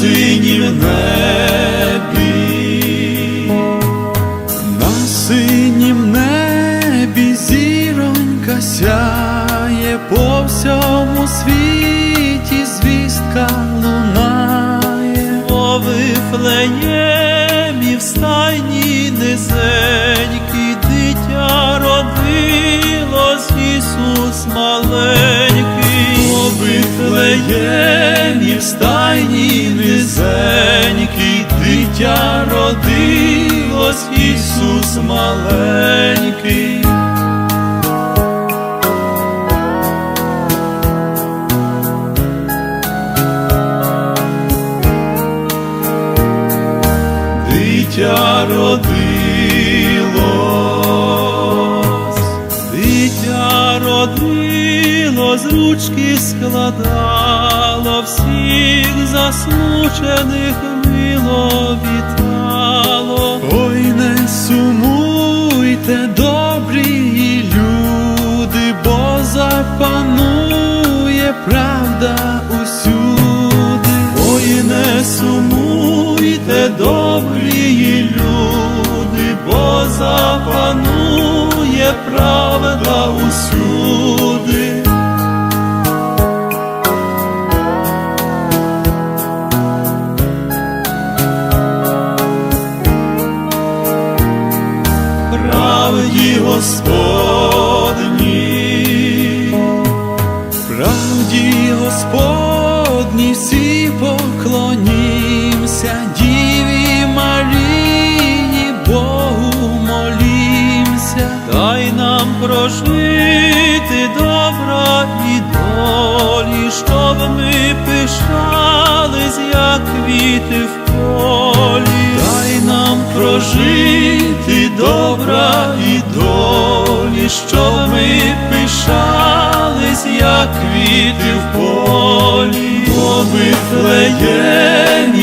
синім небі, На синім небі зіронька сяє по всьому світі звістка лунає. о Вифлеємі в Ісус маленький. дитя родилось, дитя родилось, ручки складало, всіх засмучених мило вітало. Правда усюди. Ой, не сумуйте, добрі люди, бо запанує правда усюди. Правді Господній, поклонімся, Діві Марії, Богу молімся. дай нам прожити добра і долі, щоб ми пишались, як квіти в полі. Дай нам прожити добра і долі, щоб ми пишались, як квіти в полі. Вифлеємі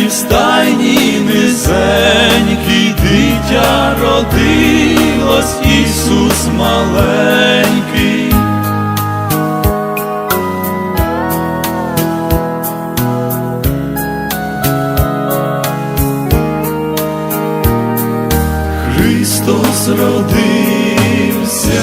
в стайні низенький дитя родилось Ісус маленький. Христос родився.